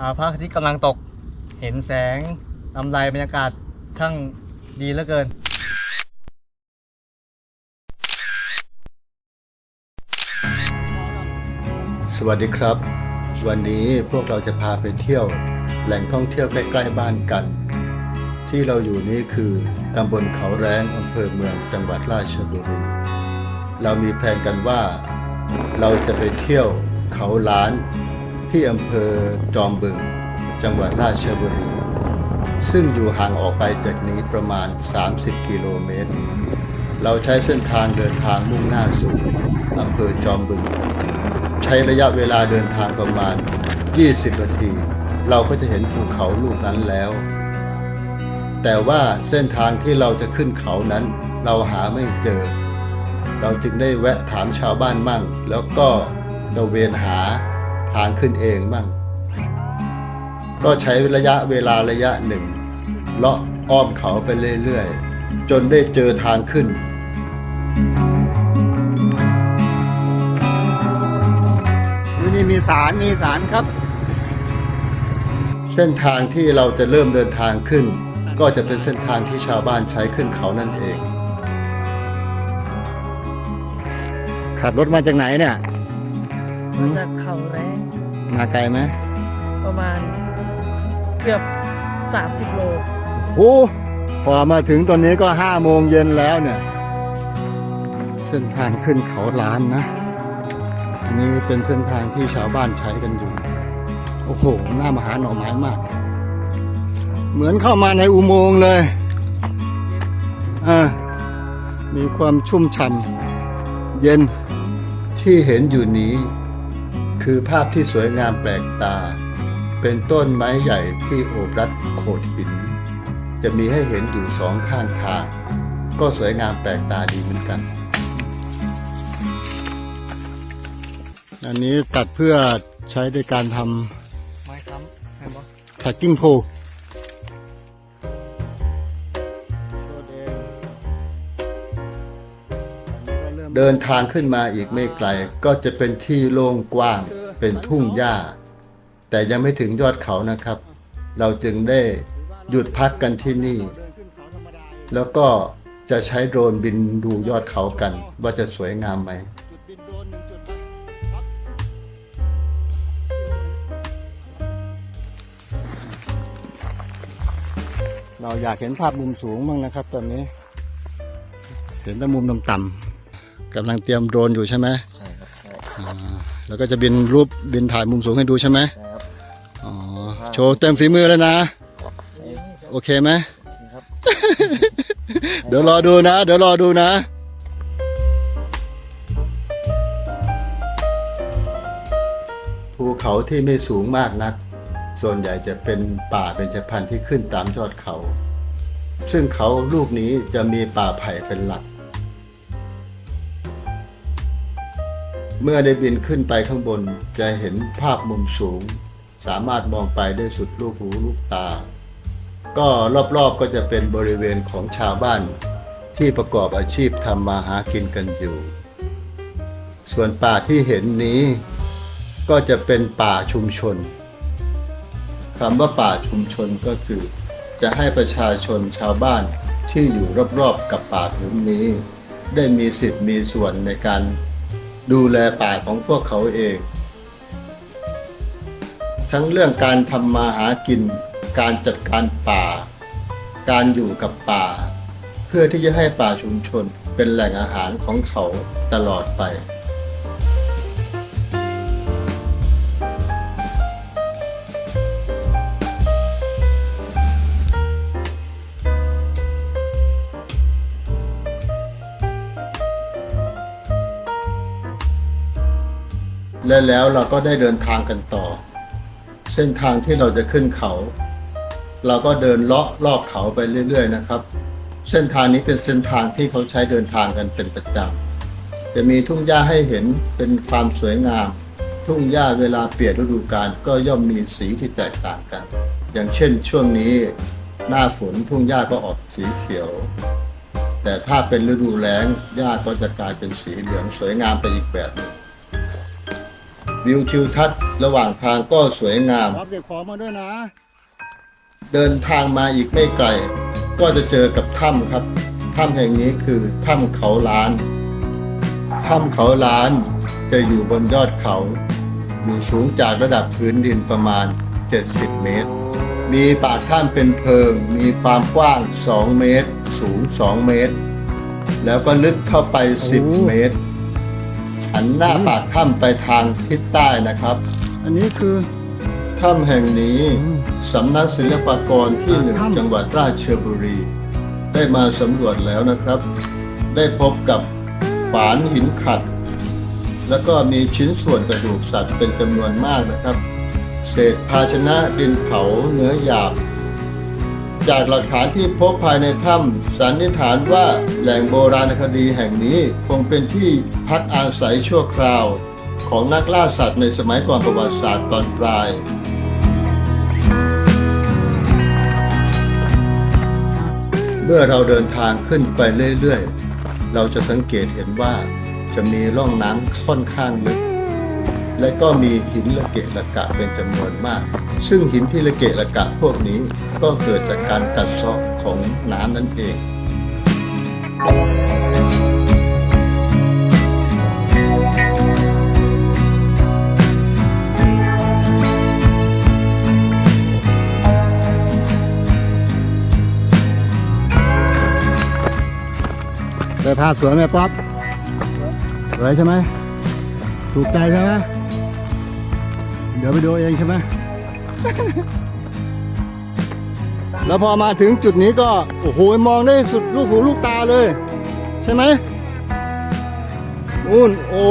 อาพระอาทิตย์กำลังตก เห็นแสงลำไรบรรยากาศช่างดีเหลือเกิน สวัสดีครับ วันนี้พวกเราจะพาไปเที่ยว แหล่งท่องเที่ยวใกล้ๆบ้านกัน ที่เราอยู่นี้คือตำบลเขาแรงอำเภอเมืองจังหวัดราชบุรี เรามีแผนกันว่า เราจะไปเที่ยวเขาล้าน ที่อำเภอจอมบึง จังหวัดราชบุรี ซึ่งอยู่ห่างออกไปจากนี้ประมาณ 30 กิโลเมตร เราใช้เส้นทางเดินทางมุ่งหน้าสู่อำเภอจอมบึง ใช้ระยะเวลาเดินทางประมาณ 20 นาที เราก็จะเห็นภูเขาลูกนั้นแล้ว แต่ว่าเส้นทางที่เราจะขึ้นเขานั้นเราหาไม่เจอ เราจึงได้แวะถามชาวบ้านมั่ง แล้วก็ตระเวนหา ทางขึ้นเองมั่งก็ใช้ระยะเวลาระยะหนึ่งเลาะอ้อมเขาไปเรื่อยๆ จนได้เจอทางขึ้นที่นี่มีสารมีสารครับ เส้นทางที่เราจะเริ่มเดินทางขึ้น ก็จะเป็นเส้นทางที่ชาวบ้านใช้ขึ้นเขานั่นเอง ขับรถมาจากไหนเนี่ย มาจากเขาแรงมาไกลไหมประมาณเกือบ 30 โลโอ้พอมาถึงตอนนี้ก็ห้าโมงเย็นแล้วเนี่ย เส้นทางขึ้นเขาล้านนะ อันนี้เป็นเส้นทางที่ชาวบ้านใช้กันอยู่ โอ้โหน่ามาหาหน่อไม้มาก เหมือนเข้ามาในอุโมงค์เลยอ่ามีความชุ่มฉ่ำเย็นที่เห็นอยู่นี้ คือภาพที่สวยงามแปลกตา เป็นต้นไม้ใหญ่ที่โอบรัดโขดหิน จะมีให้เห็นอยู่สองข้างทาง ก็สวยงามแปลกตาดีเหมือนกัน อันนี้ตัดเพื่อใช้ในการทไม้ค้ำเห็นปะำ tracking เดินทางขึ้นมาอีกไม่ไกลก็จะเป็นที่โล่งกว้างเป็นทุ่งหญ้า แต่ยังไม่ถึงยอดเขานะครับ เราจึงได้หยุดพักกันที่นี่ แล้วก็จะใช้โดรนบินดูยอดเขากัน ว่าจะสวยงามไหมเราอยากเห็นภาพมุมสูงบ้างนะครับ ตอนนี้ เห็นแต่มุมต่ำๆ กำลังเตรียมโดรนอยู่ใช่ไหมใช่ครับใช่อ่าแล้วก็จะบินรูปบินถ่ายมุมสูงให้ดูใช่ไหมครับอ๋อโชว์เต็มฝีมือแล้วนะ โอเคไหม ครับ เดี๋ยวรอดูนะ เดี๋ยวรอดูนะ ภูเขาที่ไม่สูงมากนัก ส่วนใหญ่จะเป็นป่าเป็นชพันธุ์ที่ขึ้นตามยอดเขา ซึ่งเขาลูกนี้จะมีป่าไผ่เป็นหลัก เมื่อได้บินขึ้นไปข้างบนจะเห็นภาพมุมสูง สามารถมองไปได้สุดลูกหูลูกตา ก็รอบๆก็จะเป็นบริเวณของชาวบ้าน ที่ประกอบอาชีพทำมาหากินกันอยู่ ส่วนป่าที่เห็นนี้ ก็จะเป็นป่าชุมชนคำว่าป่าชุมชนก็คือ จะให้ประชาชนชาวบ้านที่อยู่รอบๆกับป่าพื้นนี้ ได้มีสิทธิ์มีส่วนในการ ดูแลป่าของพวกเขาเอง ทั้งเรื่องการทำมาหากิน การจัดการป่า การอยู่กับป่า เพื่อที่จะให้ป่าชุมชนเป็นแหล่งอาหารของเขาตลอดไป และแล้วเราก็ได้เดินทางกันต่อ เส้นทางที่เราจะขึ้นเขา เราก็เดินเลาะรอบเขาไปเรื่อย ๆ นะครับ เส้นทางนี้เป็นเส้นทางที่เขาใช้เดินทางกันเป็นประจำจะมีทุ่งหญ้าให้เห็นเป็นความสวยงาม ทุ่งหญ้าเวลาเปลี่ยนฤดูกาลก็ย่อมมีสีที่แตกต่างกัน อย่างเช่นช่วงนี้หน้าฝนทุ่งหญ้าก็ออกสีเขียว แต่ถ้าเป็นฤดูแล้งหญ้าก็จะกลายเป็นสีเหลืองสวยงามไปอีกแบบหนึ่ง วิวทิวทัศน์ระหว่างทางก็สวยงาม รับเก็บของมาด้วยนะ เดินทางมาอีกไม่ไกล ก็จะเจอกับถ้ำครับ ถ้ำแห่งนี้คือถ้ำเขาล้าน ถ้ำเขาล้านจะอยู่บนยอดเขา อยู่สูงจากระดับพื้นดินประมาณ 70 เมตร มีปากถ้ำเป็นเพิง มีความกว้าง 2 เมตร สูง 2 เมตร แล้วก็ลึกเข้าไป 10 เมตร หันหน้าปากถ้ำไปทางทิศใต้นะครับ อันนี้คือ ถ้ำแห่งนี้สำนักศิลปากรที่หนึ่งจังหวัดราชบุรี ได้มาสำรวจแล้วนะครับ ได้พบกับฝานหินขัด แล้วก็มีชิ้นส่วนกระดูกสัตว์เป็นจำนวนมากนะครับ เศษภาชนะดินเผาเนื้อหยาบ จากหลักฐานที่พบภายในถ้ำสันนิษฐานว่าแหล่งโบราณคดีแห่งนี้คงเป็นที่พักอาศัยชั่วคราว ของนักล่าสัตว์ในสมัยก่อนประวัติศาสตร์ตอนปลายเมื่อเราเดินทางขึ้นไปเรื่อย ๆ เราจะสังเกตเห็นว่าจะมีร่องน้ำค่อนข้างลึก และก็มีหินละเกะละกะเป็นจำนวนมาก ซึ่งหินที่ละเกะละกะพวกนี้ก็เกิดจากการกัดเซาะของน้ำนั่นเองได้ภาพสวยไหมป๊อปสวยใช่ไหม ถูกใจใช่ไหม เดี๋ยวไปดูเองใช่ไหม แล้วพอมาถึงจุดนี้ก็ โอ้โห มองได้สุดลูกหูลูกตาเลย ใช่ไหมนู่นโอ้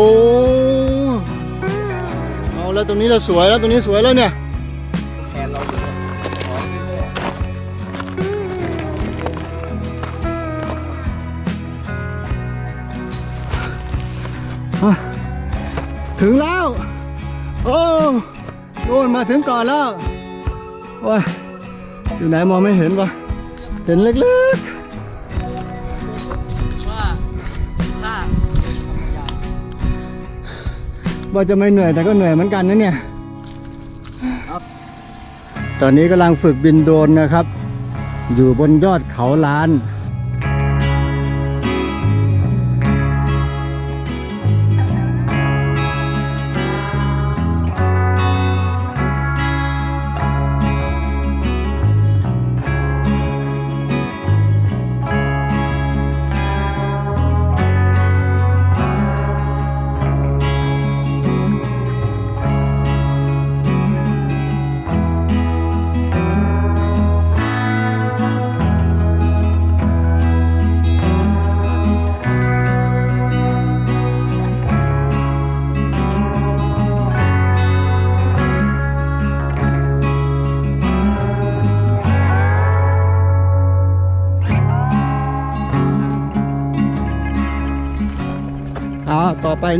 เอาแล้วตรงนี้เราสวยแล้วตรงนี้สวยแล้วเนี่ยถึงแล้ว โอ้ น่นมาถึงก่อนแล้วว้าอยู่ไหนมองไม่เห็นวะเห็นเล็กว่าถ้าๆว่าจะไม่เหนื่อยแต่ก็เหนื่อยเหมือนกันนะเนี่ย ตอนนี้กำลังฝึกบินโดรนนะครับ อยู่บนยอดเขาล้าน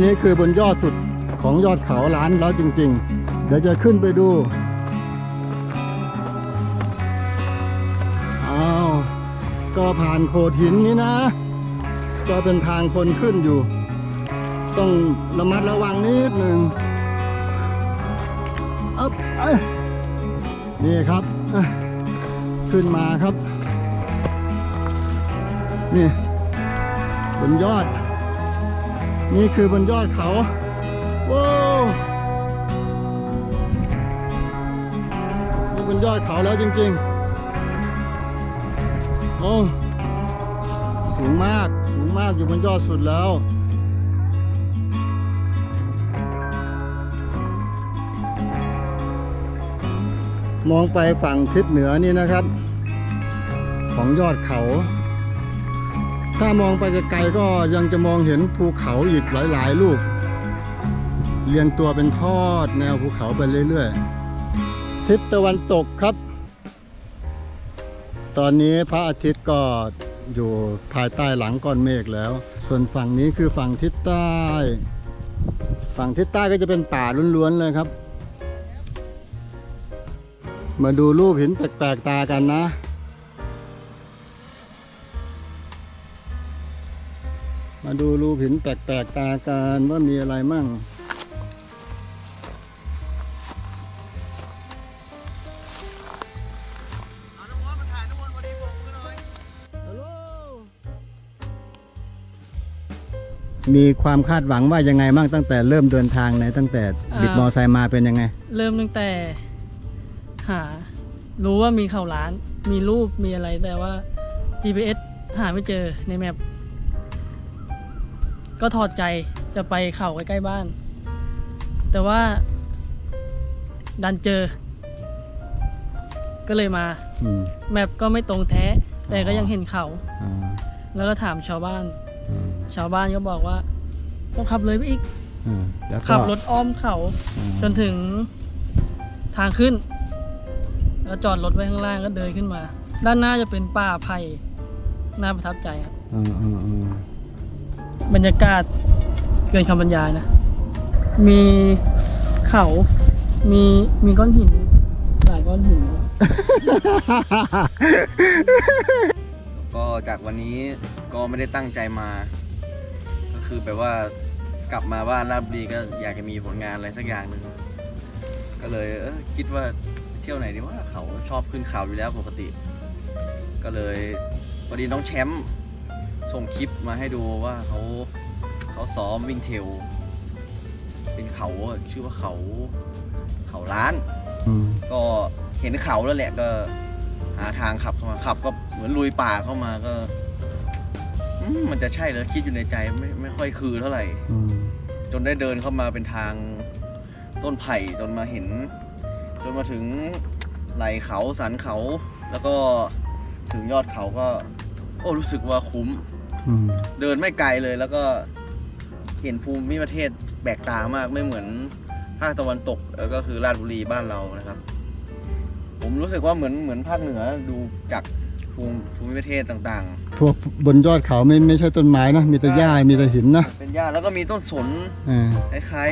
นี้คือบนยอดสุดของยอดเขาล้านแล้วจริง ๆ เดี๋ยวจะขึ้นไปดูอ้าวก็ผ่านโขดหินนี้นะ ก็เป็นทางคนขึ้นอยู่ ต้องระมัดระวังนิดหนึ่งอ๊บเอ้ยนี่ครับ ขึ้นมาครับ นี่บนยอด นี่คือบนยอดเขา ว้าวนี่บนยอดเขาแล้วจริงๆ โอ้ สูงมาก สูงมากอยู่บนยอดสุดแล้วมองไปฝั่งทิศเหนือนี่นะครับ ของยอดเขา ถ้ามองไปไกลๆก็ยังจะมองเห็นภูเขาอีกหลายๆลูก เรียงตัวเป็นทอดแนวภูเขาไปเรื่อยๆ ทิศตะวันตกครับ ตอนนี้พระอาทิตย์ก็อยู่ภายใต้หลังก้อนเมฆแล้ว ส่วนฝั่งนี้คือฝั่งทิศใต้ ฝั่งทิศใต้ก็จะเป็นป่าล้วนๆเลยครับ มาดูรูปหินแปลกๆตากันนะ ดูรูหินแปลกๆตาการว่ามีอะไรมั่ง มีความคาดหวังว่ายังไงมั่งตั้งแต่เริ่มเดินทางในตั้งแต่บิดมอไซค์มาเป็นยังไง เริ่มตั้งแต่หารู้ว่ามีเข่าร้าน มีรูปมีอะไรแต่ว่า GPS หาไม่เจอในแมพ ก็ถอดใจจะไปเข่าใกล้ๆบ้าน แต่ว่า ดันเจอ ก็เลยมา อืม แมปก็ไม่ตรงแท้ แต่ก็ยังเห็นเขาอ๋อแล้วก็ถามชาวบ้านอืมชาวบ้านก็บอกว่าต้องขับเลยไปอีกอืมแล้วก็ขับรถอ้อมเขาอืมจนถึงทางขึ้น แล้วจอดรถไว้ข้างล่างก็เดินขึ้นมา ด้านหน้าจะเป็นป่าไผ่น่าประทับใจครับอืมอืมอืม บรรยากาศเกินคำบรรยายนะ มีเขา มีมีก้อนหินหลายก้อนหิน ก็จากวันนี้ก็ไม่ได้ตั้งใจมา ก็คือแบบว่ากลับมาบ้านราชบุรีก็อยากจะมีผลงานอะไรสักอย่างหนึ่งก็เลยเออคิดว่าเที่ยวไหนดีว่าเขาชอบขึ้นเขาอยู่แล้วปกติ ก็เลยพอดีน้องแชมป์ ส่งคลิปมาให้ดูว่าเขาเขาซ้อมวิ่งเทรลเป็นเขาอะชื่อว่าเขา เขาล้าน อืมก็เห็นเขาแล้วแหละก็หาทางขับเข้ามาขับ ก็เหมือนลุยป่าเข้ามาก็อืมมันจะใช่เหรอคิดอยู่ในใจไม่ไม่ค่อยคือเท่าไหร่ อืมจนได้เดินเข้ามาเป็นทางต้นไผ่จนมาเห็น จนมาถึงไหลเขาสันเขา แล้วก็ถึงยอดเขาก็ โอ้รู้สึกว่าคุ้ม อืมเดินไม่ไกลเลยแล้วก็เห็นภูมิประเทศแปลกตามากไม่เหมือนภาคตะวันตกแล้วก็คือราชบุรีบ้านเรานะครับ ผมรู้สึกว่าเหมือนเหมือนภาคเหนือดูจากภูมิภูมิประเทศต่างพวกบนยอดเขาไม่ไม่ใช่ต้นไม้นะ มีแต่หญ้ามีแต่หินนะๆ เป็นหญ้าแล้วก็มีต้นสนอ่าคล้าย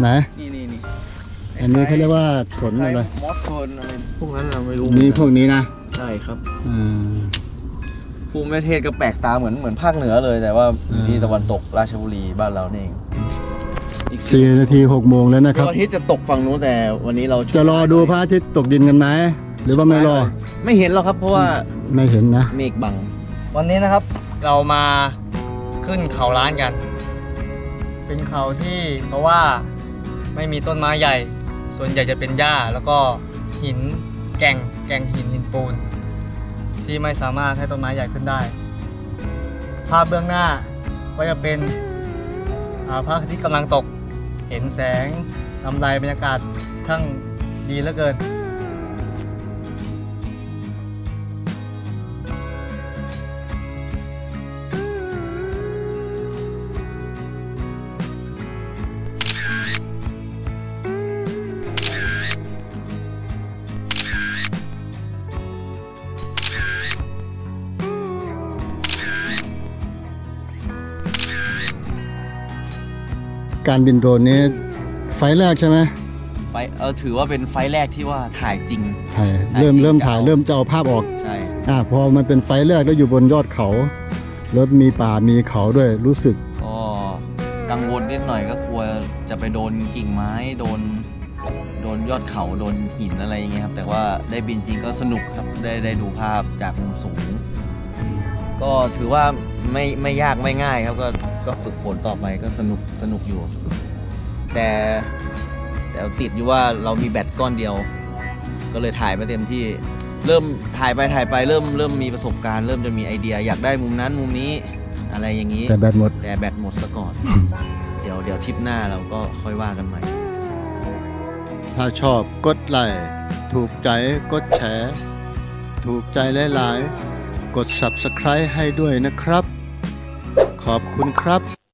ไหนๆนี่นี่นี่อันนี้เขาเรียกว่าสนคล้ายอะไรๆมอสเฟิร์นอะไรพวกนั้นเราไม่รู้มีพวกนี้นะใช่ครับ อ่า ภูมิประเทศก็แปลกตาเหมือนเหมือนภาคเหนือเลย แต่ว่าอยู่ที่อ่าตะวันตกราชบุรีบ้านเรานี่เองอีกสี่นาทีหกโมงแล้วนะคดรับวงอาทิตย์จะตกฝั่งนู้นแต่วันนี้เราจะรอดูพระอาทิตย์ตกดินกันไหมหรือว่าไม่รอไม่เห็นหรอกครับเพราะว่าไม่เห็นนะ เมฆบัง วันนี้นะครับเรามาขึ้นเขาล้านกัน เป็นเขาที่เพราะว่าไม่มีต้นไม้ใหญ่ ส่วนใหญ่จะเป็นหญ้าแล้วก็หินแก่งแก่งหินหินปูน ที่ไม่สามารถให้ต้นไม้ใหญ่ขึ้นได้ ภาพเบื้องหน้าก็จะเป็นภาพระอาทิตย์กำลังตก เห็นแสงลำไรบรรยากาศช่างดีเหลือเกิน การบินโดรนนี้ไฟล์แรกใช่ไหมไฟเออถือว่าเป็นไฟล์แรกที่ว่าถ่ายจริง ถ่ายถ่ายเริ่มจริงเริ่มจะถ่ายเอาเริ่มจะเอาภาพออกใช่ อ่าพอมันเป็นไฟล์แรกแล้วอยู่บนยอดเขา แล้วมีป่ามีเขาด้วยรู้สึก ก็กังวลนิดหน่อยก็กลัวจะไปโดนกิ่งไม้โดน โดนยอดเขาโดนหินอะไรอย่างเงี้ยครับ แต่ว่าได้บินจริงก็สนุกครับได้ได้ดูภาพจากมุมสูง ก็ถือว่าไม่ไม่ยากไม่ง่ายครับก็ ก็ฝึกฝนต่อไปก็สนุกสนุกอยู่ แต่แต่ติดอยู่ว่าเรามีแบตก้อนเดียว ก็เลยถ่ายไปเต็มที่ เริ่มถ่ายไปถ่ายไปเริ่มเริ่มมีประสบการณ์เริ่มจะมีไอเดีย อยากได้มุมนั้นมุมนี้อะไรอย่างนี้ แต่แบตหมด แต่แบตหมดซะก่อน เดี๋ยวเดี๋ยวทริปหน้าเราก็ค่อยว่ากันใหม่ ถ้าชอบกดไลค์ถูกใจกดแชร์ ถูกใจหลายๆ กด Subscribe ให้ด้วยนะครับ ขอบคุณครับ